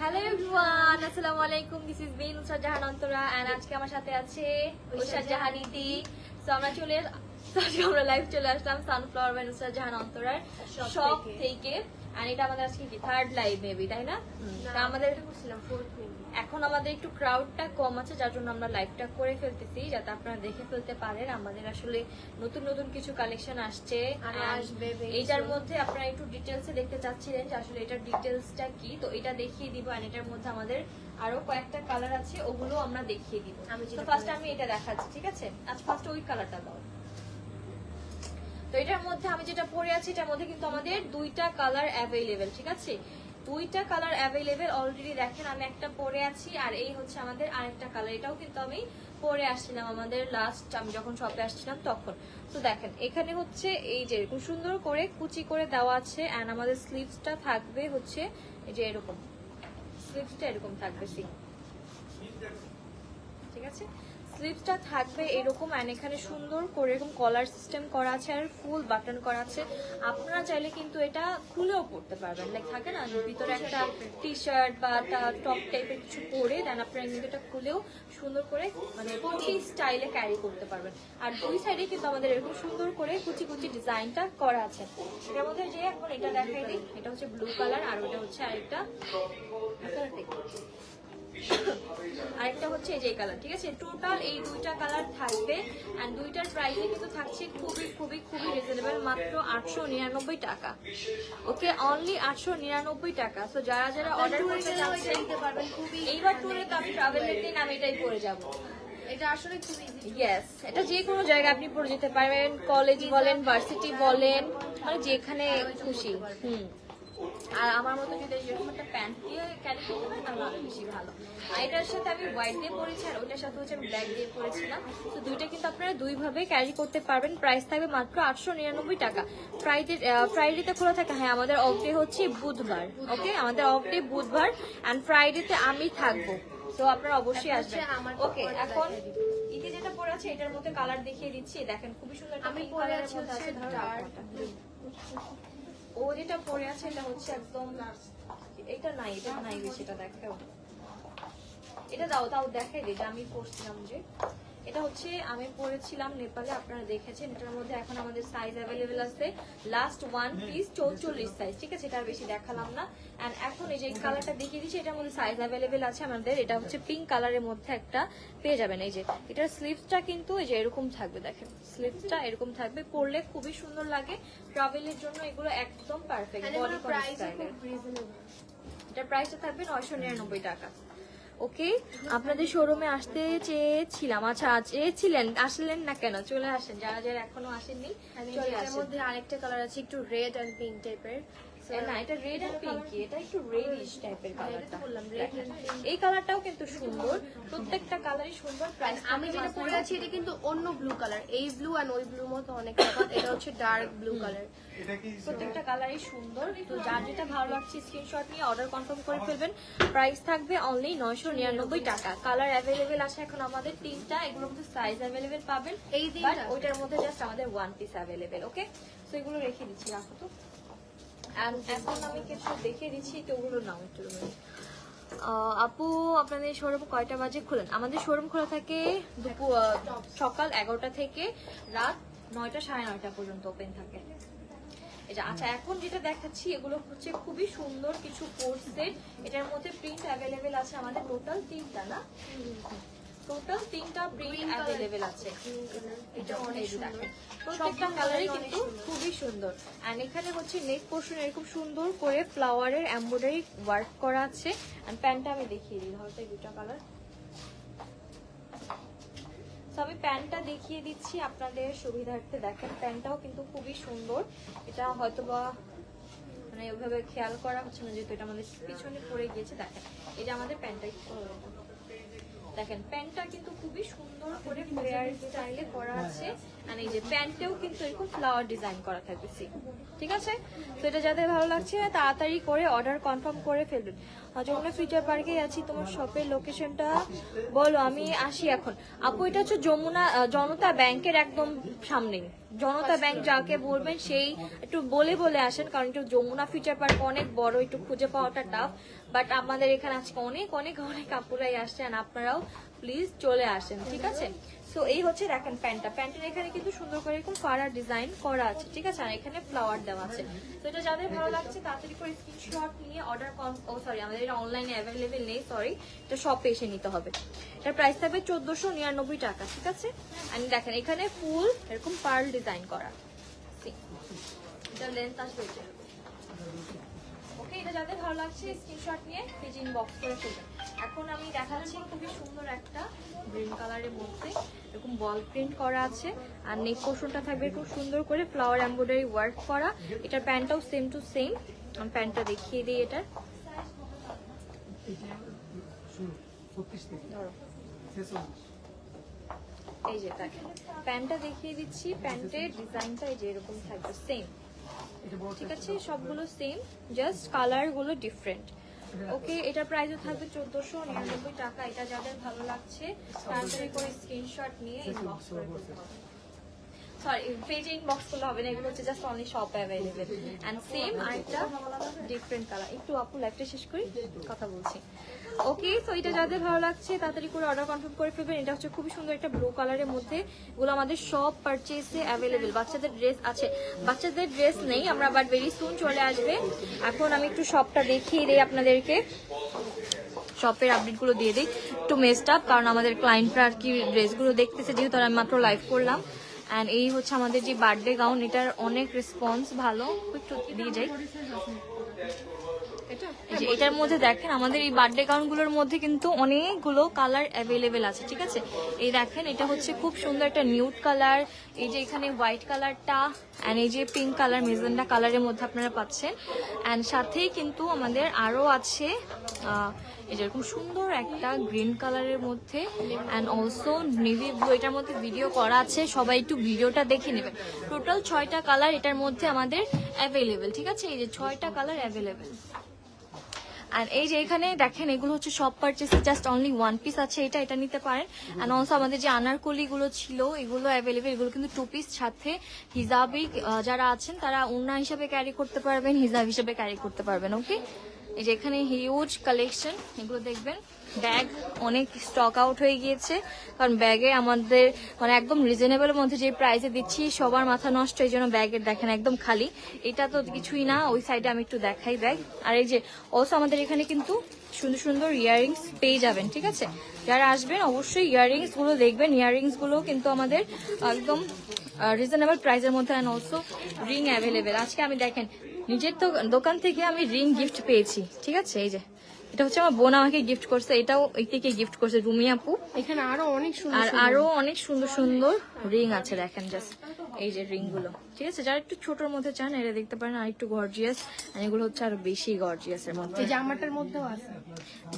Hello everyone আসসালামু আলাইকুম this is Bin Usha Jahan Antara and আজকে আমার সাথে আছে উষা জাহান ইতি সো আমরা চলে আজকে আমরা লাইভ চলে আসলাম সানফ্লাওয়ার ম্যান উষা জাহান অন্তরার শপ থেকে। এন্ড এটা আমাদের আজকে কি? থার্ড লাইভ মেবি তাই না? আমাদের করছিলাম ফোর্থ মিনিট এখন আমাদের একটু ক্রাউডটা কম আছে যার জন্য আমরা লাইভটা করে ফেলতেছি যাতে আপনারা দেখে ফেলতে পারেন। আমাদের আসলে নতুন নতুন কিছু কালেকশন আসছে। আরও মধ্যে আপনারা একটু ডিটেলসে দেখতে চাচ্ছিলেন যে আসলে এটার ডিটেলসটা কি? তো এটা দেখিয়ে দিব আর এটার মধ্যে আমাদের আরও কয়েকটা কালার আছে ওগুলো আমরা দেখিয়ে দিব। আমি ফার্স্ট আমি এটা দেখাচ্ছি ঠিক আছে? আজ ফার্স্ট ওই কালারটা দাও। তো এটার মধ্যে আমি যেটা পরে আছি, এটার মধ্যে কিন্তু আমাদের দুইটা কালার অ্যাভেলেবেল ঠিক আছে? দুইটা কালার অ্যাভেলেবেল অলরেডি দেখেন, আমি একটা পরে আছি আর এই হচ্ছে আমাদের আরেকটা কালার এটাও কিন্তু আমি পরে আসছিলাম আমাদের লাস্ট আমি যখন শপে আসছিলাম তখন। তো দেখেন, এখানে হচ্ছে এই যে এরকম সুন্দর করে কুচি করে দেওয়া আছে অ্যান্ড আমাদের স্লিভসটা থাকবে হচ্ছে এই যে এরকম। স্লিভসটা এরকম থাকবে ঠিক আছে? স্লিভসটা থাকবে এরকম অ্যান্ড এখানে সুন্দর করে এরকম কলার সিস্টেম করা আছে আর ফুল বাটন করা আছে। আপনারা চাইলে কিন্তু এটা খুলেও পড়তে পারবেন। লাইক থাকে না, ভিতরে একটা টি শার্ট বা টপ টাইপের কিছু পরে দেন আপনারা কিন্তু এটা খুলেও সুন্দর করে মানে কুচি স্টাইলে ক্যারি করতে পারবেন। আর দুই সাইডে কিন্তু আমাদের এরকম সুন্দর করে কুচি কুচি ডিজাইনটা করা আছে। এটার মধ্যে যে এখন এটা দেখাই দিই, এটা হচ্ছে ব্লু কালার আর ওটা হচ্ছে আরেকটা আরেকটা হচ্ছে এই যে কালার ঠিক আছে? টোটাল এই দুইটা কালার থাকবে এন্ড দুইটার প্রাইসে কিন্তু থাকছে খুবই খুবই খুবই রিজনেবল মাত্র আটশো নিরানব্বই টাকা। ওকে অনলি আটশো নিরানব্বই টাকা। তো যারা যারা অর্ডার করতে চাচ্ছেন খুবই এইবার ট্যুরে তো আমি ট্রাভেলের দিন আমি এটাই পরে যাব। এটা আসলে খুব ইজি ইয়েস এটা যে কোনো জায়গায় আপনি পরে যেতে পারবেন কলেজ বলেন ভার্সিটি বলেন মানে যেখানে খুশি হুম। আর আমার মতো যদি এরকম একটা প্যান্ট দিয়ে ক্যারি করতে পারেন তাহলে আরও বেশি ভালো। আর এটার সাথে আমি হোয়াইট দিয়ে পরেছি আর ওইটার সাথে হচ্ছে আমি ব্ল্যাক দিয়ে পরেছিলাম। তো দুইটা কিন্তু আপনারা দুইভাবে ক্যারি করতে পারবেন। প্রাইস থাকবে মাত্র আটশো নিরানব্বই টাকা। ফ্রাইডে ফ্রাইডেতে খোলা থাকে। হ্যাঁ আমাদের অফ ডে হচ্ছে বুধবার ওকে আমাদের অফ ডে বুধবার অ্যান্ড ফ্রাইডেতে আমি থাকব। তো আপনারা অবশ্যই আসবেন। ওকে এখন ইতি যেটা পরে আছে এটার মধ্যে কালার দেখিয়ে দিচ্ছি। দেখেন খুবই সুন্দর আমি পরে আছি হচ্ছে। ও যেটা পরে আছে এটা হচ্ছে একদম এটা নাই এটা নাই এটা দেখাও এটা দাও তাও দেখাই দিই যে আমি পরছিলাম যে। এটা হচ্ছে আমি পরেছিলাম নেপালে আপনারা দেখেছেন এটার মধ্যে এখন আমাদের সাইজ অ্যাভেলেবেল আছে। লাস্ট ওয়ান পিস চৌচল্লিশ সাইজ ঠিক আছে? এটা বেশি দেখালাম না। এখন এই যে কালারটা দেখিয়ে দিচ্ছি এটার মধ্যে সাইজ অ্যাভেলেবেল আছে আমাদের। এটা হচ্ছে পিঙ্ক কালারের মধ্যে একটা পেয়ে যাবেন। এই যে এটার স্লিভসটা কিন্তু এই যে এরকম থাকবে দেখেন। স্লিভসটা এরকম থাকবে পরলে খুবই সুন্দর লাগে। ট্রাভেলের জন্য এগুলো একদম পারফেক্ট বডি এটার প্রাইসটা থাকবে নয়শো নিরানব্বই টাকা। ওকে আপনাদের শোরুমে আসতে চেয়েছিলাম আচ্ছা চেয়েছিলেন আসলেন না কেন? চলে আসেন যারা যারা এখনও আসেননি চলে মধ্যে আরেকটা কালার আছে একটু রেড অ্যান্ড পিঙ্ক টাইপের না এটা রেড পিঙ্কি এটা একটু রেডিশ টাইপের কালারটা এই কালারটাও কিন্তু সুন্দর প্রত্যেকটা কালারই সুন্দর প্রাইস আমি যেটা পরে আছি এটা কিন্তু অন্য ব্লু কালার এই ব্লু আর ওই ব্লু মতো অনেক এটা হচ্ছে ডার্ক ব্লু কালার প্রত্যেকটা কালারই সুন্দর তো যার যেটা ভালো লাগছে স্ক্রিনশট নিয়ে অর্ডার কনফার্ম করে ফেলবেন। প্রাইস থাকবে অনলি নয়শো নিরানব্বই টাকা। কালার অ্যাভেলেবেল আছে এখন আমাদের তিনটা এগুলোর মধ্যে সাইজ অ্যাভেলেবেল পাবেন। এই তিনটা? ওইটার মধ্যে জাস্ট আমাদের ওয়ান পিস অ্যাভেলেবেল ওকে তো এগুলো রেখে দিচ্ছি রাখো তো। এখন আমি কিছু দেখিয়ে দিচ্ছি তো ওগুলো নাও একটু আপু, আপনাদের শোরুম কয়টা বাজে? খুলেন। আমাদের শোরুম খোলা থাকে দুপুর সকাল এগারোটা থেকে রাত নয়টা সাড়ে নয়টা পর্যন্ত ওপেন থাকে। যে আচ্ছা এখন যেটা দেখাচ্ছি, এগুলো হচ্ছে খুবই সুন্দর কিছু কোর্স সেট এটার মধ্যে প্রিন্ট অ্যাভেলেবেল আছে আমাদের টোটাল তিনটা, না? টোটাল তিনটা প্রিন্ট. অ্যাভেলেবেল আছে। এটা অনেক প্রত্যেকটা কালারই কিন্তু খুবই সুন্দর। এখানে হচ্ছে নেক পোর্শন এরকম সুন্দর করে ফ্লাওয়ারের এমব্রয়ডারি ওয়ার্ক করা আছে। প্যান্টটা আমি দেখিয়ে দিই হয়তো এই দুটা কালার আমি প্যান্টটা দেখিয়ে দিচ্ছি আপনাদের সুবিধার্থে। দেখেন প্যান্টটাও কিন্তু খুবই সুন্দর। এটা হয়তো বা মানে ওইভাবে খেয়াল করা হচ্ছে না যেহেতু এটা আমাদের পিছনে পড়ে গিয়েছে। দেখেন এটা আমাদের প্যান্টটাই দেখেন, প্যান্টটা কিন্তু খুবই সুন্দর করে ফ্লেয়ার স্টাইলে করা আছে। আর এই যে প্যান্টেও কিন্তু এরকম ফ্লাওয়ার ডিজাইন করা see? ঠিক আছে? তো এটা যাদের ভালো লাগছে, তাড়াতাড়ি করে অর্ডার কনফার্ম করে ফেলবেন। যমুনা ফিউচার পার্কে আছি, তোমার শপের লোকেশনটা বলো, আমি আসি এখন। আপু, এটা হচ্ছে যমুনা জনতা ব্যাংকের একদম সামনে জনতা ব্যাংক যাকে বলবেন, সেই একটু বলে বলে আসেন, কারণ একটু যমুনা ফিউচার পার্ক অনেক বড়, একটু খুঁজে পাওয়াটা টাফ বাট আমাদের এখানে আজকে অনেক অনেক অনেক কাপড়াই আসছে আর আপনারাও প্লিজ চলে আসেন, ঠিক আছে? সো এই হচ্ছে দেখেন প্যান্টটা প্যান্টের এখানে কিন্তু সুন্দর করে এরকম ফাড়ার ডিজাইন করা আছে, ঠিক আছে? আর এখানে ফ্লাওয়ার দেওয়া আছে। তো এটা যাদের ভালো লাগছে, তাড়াতাড়ি করে স্ক্রিনশট নিয়ে অর্ডার কম ও সরি আমাদের এটা অনলাইনে অ্যাভেলেবেল নেই সরি এটা শপে এসে নিতে হবে। এটার প্রাইস থাকবে চোদ্দোশো নিরানব্বই টাকা, ঠিক আছে? আমি দেখেন, এখানে ফুল এরকম পার্ল ডিজাইন করা? এটা লেন্থ আসবে এটা এটা যাদের ভালো লাগছে স্ক্রিনশট নিয়ে পেজ ইনবক্স করে ফেলবেন এখন আমি দেখাচ্ছি খুবই সুন্দর একটা গ্রিন কালারের মধ্যে। এরকম বল প্রিন্ট করা আছে। আর নেক পোর্শনটা থাকবে খুব সুন্দর করে ফ্লাওয়ার এমব্রয়ডারি ওয়ার্ক করা। এটার প্যান্টটাও সেম টু সেম আমি প্যান্টটা দেখিয়ে দিই এটার। এই যে দেখেন। প্যান্টটা দেখিয়ে দিচ্ছি। প্যান্টের ডিজাইনটা এই যে এরকম থাকবে সেম ঠিক আছে সবগুলো সেম জাস্ট কালারগুলো ডিফারেন্ট ওকে এটার প্রাইসও থাকবে চোদ্দশো নিরানব্বই টাকা। এটা যাদের ভালো লাগছে তাড়াতাড়ি করে স্ক্রিনশট নিয়ে ইনবক্স করে সরি পেজে ইনবক্স হবে না এগুলো হচ্ছে just only available and same different colour একটু আপু লাইফটা শেষ কথা বলছি। ওকে তো এটা যাদের ভালো লাগছে, তাড়াতাড়ি করে অর্ডার কনফার্ম করে ফেলবেন। এটা হচ্ছে খুবই সুন্দর একটা ব্লু কালারের মধ্যে এগুলো আমাদের সব পারচেসে অ্যাভেলেবেল বাচ্চাদের ড্রেস আছে। বাচ্চাদের ড্রেস নেই আমরা বাট ভেরি সুন চলে আসবে। এখন আমি একটু শপটা দেখিয়ে দিই আপনাদেরকে। শপের আপডেটগুলো দিয়ে দিই। একটু মেস্ট আপ কারণ আমাদের ক্লায়েন্টরা আর কি ড্রেসগুলো দেখতেছে, যেহেতু আমি মাত্র লাইভ করলাম। অ্যান্ড এই হচ্ছে আমাদের যে বার্থডে গাউন এটার অনেক রেসপন্স ভালো। একটু দিয়ে যাই। এটার মধ্যে দেখেন, আমাদের এই বার্থডে গাউনগুলোর মধ্যে কিন্তু অনেকগুলো কালার অ্যাভেলেবেল আছে, ঠিক আছে? এই দেখেন, এটা হচ্ছে খুব সুন্দর একটা নিউড কালার এই যে এখানে হোয়াইট কালারটা অ্যান্ড এই যে পিঙ্ক কালার মেজেন্ডা কালারের মধ্যে আপনারা পাচ্ছেন। অ্যান্ড সাথেই কিন্তু আমাদের আরও আছে এই যেরকম সুন্দর একটা গ্রিন কালারের মধ্যে অ্যান্ড অলসো নেভি ব্লু এটার মধ্যে ভিডিও করা আছে, সবাই একটু ভিডিওটা দেখে নেবেন। টোটাল ছয়টা কালার এটার মধ্যে আমাদের অ্যাভেলেবেল ঠিক আছে? এই যে ছয়টা কালার অ্যাভেলেবেল আর এই যে এখানে দেখেন, এগুলো হচ্ছে সব পারচেসে জাস্ট অনলি ওয়ান পিস আছে, এটা এটা নিতে পারেন। অ্যান্ড অলসো আমাদের যে আনারকলি গুলো ছিল, এগুলো অ্যাভেলেবেল এগুলো কিন্তু টু পিস সাথে হিজাবি যারা আছেন, তারা উন্না হিসাবে ক্যারি করতে পারবেন, হিজাব হিসাবে ক্যারি করতে পারবেন ওকে এই যে এখানে হিউজ কালেকশন এগুলো দেখবেন। ব্যাগ অনেক স্টক আউট হয়ে গিয়েছে। কারণ ব্যাগে আমাদের মানে একদম রিজনেবল মধ্যে যে প্রাইসে দিচ্ছি, সবার মাথা নষ্ট, এই জন্য ব্যাগের দেখেন একদম খালি। এটা তো কিছুই না, ওই সাইডে আমি একটু দেখাই ব্যাগ। আর এই যে অলসো আমাদের এখানে কিন্তু সুন্দর সুন্দর ইয়াররিংস পেয়ে যাবেন, ঠিক আছে? যারা আসবেন অবশ্যই ইয়াররিংসগুলো দেখবেন। ইয়াররিংসগুলো কিন্তু আমাদের একদম রিজনেবল প্রাইসের মধ্যে অ্যান্ড অলসো রিং অ্যাভেলেবেল আজকে আমি দেখেন, নিজের তো দোকান থেকে আমি রিং গিফট পেয়েছি, ঠিক আছে? এই যে এটা হচ্ছে আমার বোন আমাকে গিফট করছে এটাও এই থেকে গিফট করছে রুমি আপু। এখানে আরও অনেক সুন্দর আর আরও অনেক সুন্দর সুন্দর রিং আছে দেখেন জাস্ট এই যে রিংগুলো। ঠিক আছে? যারা একটু ছোটর মধ্যে চান এটা দেখতে পারেন আর একটু গর্জিয়াস আর এগুলো হচ্ছে আরও বেশি গর্জিয়াস এর মধ্যে। জামাটার মধ্যেও আছে।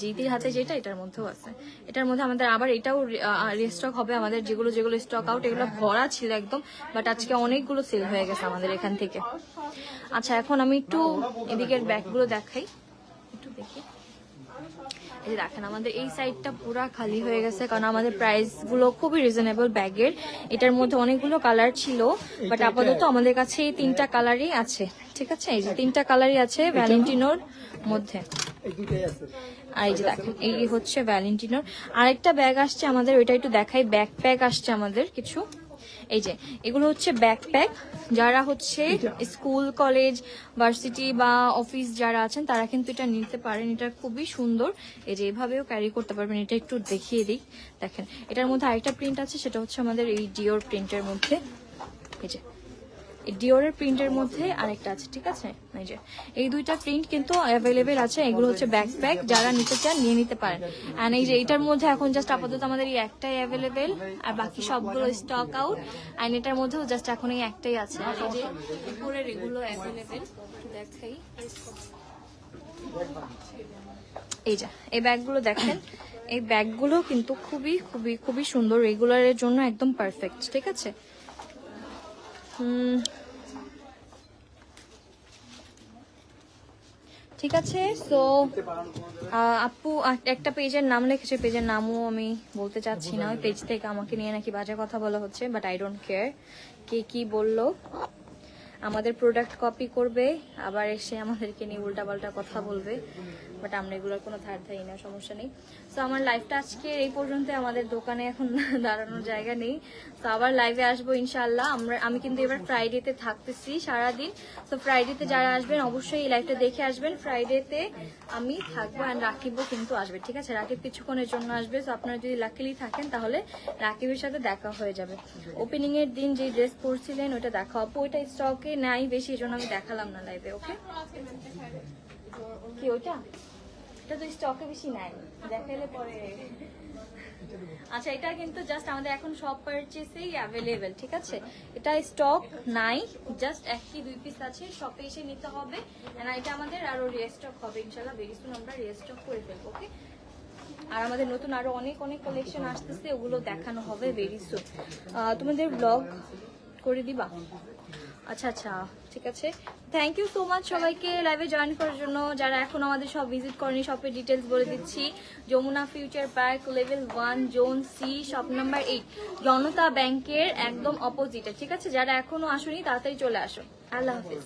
জিতির হাতে যেটা এটার মধ্যেও আছে। এটার মধ্যে আমাদের আবার এটাও রিস্টক হবে আমাদের যেগুলো যেগুলো স্টক আউট এগুলো ভরা ছিল একদম বাট আজকে অনেকগুলো সেল হয়ে গেছে আমাদের এখান থেকে। আচ্ছা এখন আমি একটু এদিকের ব্যাগগুলো দেখাই। একটু দেখি। এই দেখেন আমাদের এই সাইডটা পুরা খালি হয়ে গেছে কারণ আমাদের প্রাইসগুলো খুবই রিজনেবল ব্যাগের এটার মধ্যে অনেকগুলো কালার ছিল বাট আপাতত আমাদের কাছে এই তিনটা কালারই আছে ঠিক আছে? এই যে তিনটা কালারই আছে ভ্যালেন্টিনোর মধ্যে। এই আর এই যে দেখেন এই হচ্ছে ভ্যালেন্টিনোর আরেকটা ব্যাগ আসছে আমাদের ওইটা একটু দেখাই ব্যাকপ্যাক আসছে আমাদের কিছু। এই যে এগুলো হচ্ছে ব্যাকপ্যাক যারা হচ্ছে স্কুল কলেজ ভার্সিটি বা অফিস যারা আছেন তারা কিন্তু এটা নিতে পারেন। এটা খুবই সুন্দর। এই যে এভাবেও ক্যারি করতে পারবেন। এটা একটু দেখিয়ে দিই। দেখেন এটার মধ্যে আরেকটা প্রিন্ট আছে সেটা হচ্ছে আমাদের এই ডিওর প্রিন্টের মধ্যে। এই যে ডিওরের প্রিন্টের মধ্যে আরেকটা আছে, ঠিক আছে? এই যে, এই দুইটা প্রিন্ট কিন্তু অ্যাভেলেবেল আছে। এগুলো হচ্ছে ব্যাকপ্যাক যারা নিতে চান নিয়ে নিতে পারেন। অ্যান্ড এই যে, এটার মধ্যে এখন জাস্ট আপাতত আমাদের এই একটাই অ্যাভেলেবেল আর বাকি সবগুলো স্টক আউট অ্যান্ড এটার মধ্যেও জাস্ট এখন এই একটাই আছে। এই যে এই ব্যাগগুলো দেখেন। এই ব্যাগগুলো কিন্তু খুবই খুবই খুবই সুন্দর। রেগুলারের জন্য একদম পারফেক্ট ঠিক আছে। ঠিক আছে সো আপু একটা পেজের নাম লিখেছে, পেজের নামও আমি বলতে চাচ্ছি না, ওই পেজ থেকে আমাকে নিয়ে নাকি বাজে কথা বলা হচ্ছে বাট আই ডোন্ট কেয়ার কে কি বলল। আমাদের প্রোডাক্ট কপি করবে, আবার এসে আমাদেরকে নিয়ে উল্টাপাল্টা কথা বলবে। বাট আমরা এগুলোর কোনো ধার ধারি না সমস্যা নেই। সো আমার লাইফটা আজকে এই পর্যন্ত আমাদের দোকানে এখন দাঁড়ানোর জায়গা নেই। তো আবার লাইভে আসব ইনশাল্লাহ আমরা আমি কিন্তু এবার ফ্রাইডেতে থাকতেছি সারাদিন। তো ফ্রাইডেতে যারা আসবেন অবশ্যই এই লাইভটা দেখে আসবেন। ফ্রাইডেতে আমি থাকব অ্যান্ড রাকিবও কিন্তু আসবে ঠিক আছে? রাকিব কিছুক্ষণের জন্য আসবে। তো আপনারা যদি লাকিলি থাকেন তাহলে রাকিবের সাথে দেখা হয়ে যাবে। ওপেনিং এর দিন যে ড্রেস পরছিলেন ওটা দেখা। হবে ওইটা স্টকে নাই বেশি এই জন্য আমি দেখালাম না লাইভে ওকে কি ওটা এটা তো স্টকে বেশি নাই। দেখাইলে পরে। আচ্ছা এটা কিন্তু জাস্ট আমাদের এখন সব পারচেসেই অ্যাভেলেবেল ঠিক আছে? এটা স্টক নাই জাস্ট এক কি দুই পিস আছে শপে এসে নিতে হবে। And এটা আমাদের আরও রিস্টক হবে ইনশাল্লাহ ভেরি সুন আমরা রিস্টক করে ফেলব ওকে আর আমাদের নতুন আরও অনেক অনেক কালেকশন আসতেছে, ওগুলো দেখানো হবে ভেরি সুন তোমাদের ব্লগ করে দিবা? আচ্ছা আচ্ছা ঠিক আছে। থ্যাংক ইউ সো মাচ সবাইকে লাইভে জয়েন করার জন্য। যারা এখন আমাদের সব ভিজিট করেনি শপের ডিটেলস বলে দিচ্ছি। Jamuna future park level one zone C shop number eight Janata ব্যাংকের একদম অপোজিটে ঠিক আছে? যারা এখনও আসুনি, তাড়াতাড়ি চলে আসো। আল্লাহ হাফিজ।